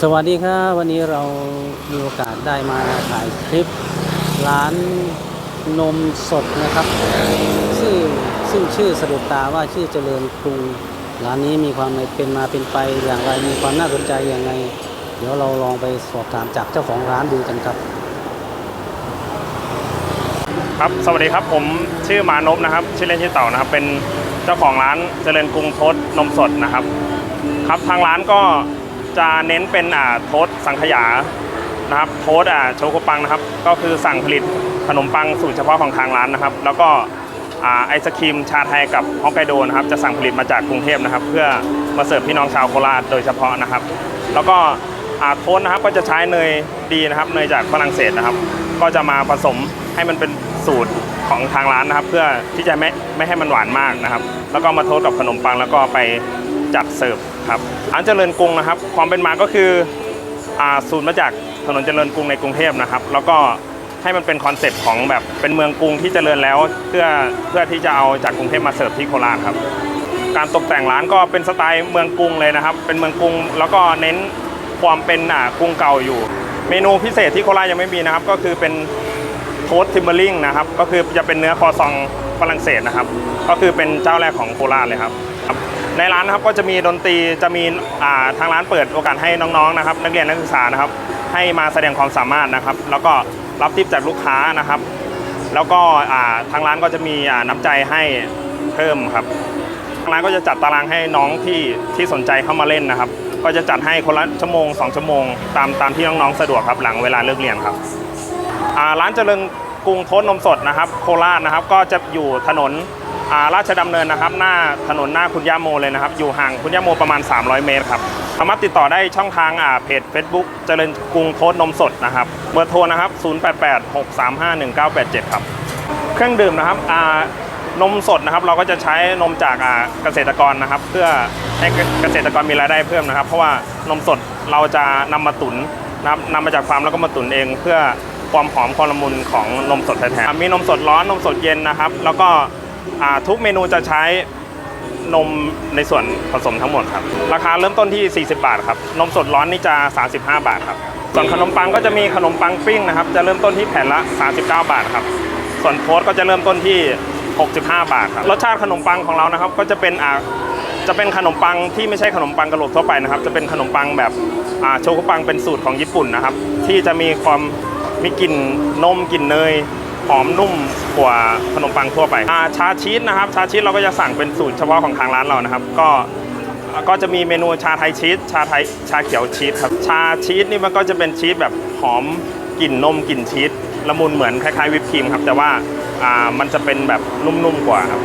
สวัสดีครับวันนี้เรามีโอกาสได้มาถ่ายคลิปร้านนมสดนะครับซึ่งซึ่งชื่อสะดุดตาว่าชื่อเจริญกรุงร้านนี้มีความเป็นมาเป็นไปอย่างไรมีความน่าสนใจอย่างไรเดี๋ยวเราลองไปสอบถามจากเจ้าของร้านดูกันครับ ครับสวัสดีครับผมชื่อมานพนะครับ ชื่อเล่นชื่อเต่านะครับ เป็นเจ้าของร้านเจริญกรุงโทษนมสดนะครับ ครับทางร้านก็ จะเน้นเป็นอ่าโทษสังขยานะครับโทษอ่าโชโกปังนะครับ ก็คือสั่งผลิตขนมปังสูตรเฉพาะของทางร้านนะครับ แล้วก็อ่าไอศครีมชาไทยกับฮอกไกโดนะครับจะสั่งผลิตมาจากกรุงเทพนะครับ เพื่อมาเสิร์ฟพี่น้องชาวโคราชโดยเฉพาะนะครับ แล้วก็อ่าโทษนะครับก็จะใช้เนยดีนะครับเนยจากฝรั่งเศสนะครับ ก็จะมาผสมให้มันเป็นสูตรของทางร้านนะครับ เพื่อที่จะไม่ไม่ให้มันหวานมากนะครับ แล้วก็มาโทษกับขนมปังแล้วก็ไป จัดเสิร์ฟครับร้านเจริญกรุงนะครับ ความเป็นมาก็คืออ่าสูตรมาจากถนนเจริญกรุงในกรุงเทพนะครับ แล้วก็ให้มันเป็นคอนเซปต์ของแบบเป็นเมืองกรุงที่เจริญแล้ว เพื่อเพื่อที่จะเอาจากกรุงเทพมาเสิร์ฟที่โคราชครับ การตกแต่งร้านก็เป็นสไตล์เมืองกรุงเลยนะครับ เป็นเมืองกรุงแล้วก็เน้นความเป็นอ่ากรุงเก่าอยู่ เมนูพิเศษที่โคราชยังไม่มีนะครับ ก็คือเป็นโทสทิมเบอร์ลิงนะครับ ก็คือจะเป็นเนื้อคอซองฝรั่งเศสนะครับ ก็คือเป็นเจ้าแรกของโคราชเลยครับ ในร้านนะครับก็จะมีดนตรีจะมีทางร้านเปิดโอกาสให้น้องๆนะครับ นักเรียนนักศึกษานะครับ ให้มาแสดงความสามารถนะครับ แล้วก็รับทิปจากลูกค้านะครับ แล้วก็ทางร้านก็จะมีน้ำใจให้เพิ่มครับทางร้านก็จะจัดตารางให้น้องที่ที่สนใจเข้ามาเล่นนะครับ ก็จะจัดให้คนละชั่วโมง 2 ชั่วโมง ตามตามที่น้องๆสะดวกครับหลังเวลาเลิกเรียนครับร้านเจริญกรุงโทษนมสดนะครับ โคราชนะครับ ก็จะอยู่ถนน ราชดำเนินนะครับ หน้าถนนหน้าคุณย่าโมเลยนะครับ อยู่ห่างคุณย่าโมประมาณ 300 เมตรครับสามารถติดต่อได้ช่องทางอ่าเพจ Facebook เจริญกรุงโทษนมสดนะครับเบอร์โทรนะครับ 0886351987 ครับ เครื่องดื่มนะครับอ่านมสดนะครับ เราก็จะใช้นมจากอ่าเกษตรกรนะครับ เพื่อให้เกษตรกรมีรายได้เพิ่มนะครับ เพราะว่านมสดเราจะนำมาตุนนะครับนำมาจากฟาร์มแล้วก็มาตุนเองเพื่อความหอมความละมุนของนมสดแท้ๆมีนมสดร้อนนมสดเย็นนะครับ แล้วก็ ทุกเมนูจะใช้นมในส่วนผสมทั้งหมดครับ ราคาเริ่มต้นที่ 40 บาทครับ นมสดร้อนนี่จะ 35 บาทครับ ส่วนขนมปังก็จะมีขนมปังปิ้งนะครับ จะเริ่มต้นที่แผ่นละ 39 บาทครับ ส่วนโพสต์ก็จะเริ่มต้นที่ 65 บาทครับ รสชาติขนมปังของเรานะครับ ก็จะเป็นจะเป็นขนมปังที่ไม่ใช่ขนมปังกระโหลกทั่วไปนะครับ จะเป็นขนมปังแบบอ่าโชกุปังเป็นสูตรของญี่ปุ่นนะครับ ที่จะมีความมีกลิ่นนมกลิ่นเนย หอมนุ่มกว่าขนมปังทั่วไปอ่าชาชีสนะครับ ชาชีสเราก็จะสั่งเป็นสูตรเฉพาะของทางร้านเรานะครับ ก็ก็จะมีเมนูชาไทยชีสชาไทยชาเขียวชีสครับชาชีสนี่มันก็จะเป็นชีสแบบหอมกลิ่นนมกลิ่นชีสละมุนเหมือนคล้ายๆวิปครีมครับแต่ว่าอ่ามันจะเป็นแบบนุ่มๆกว่าครับ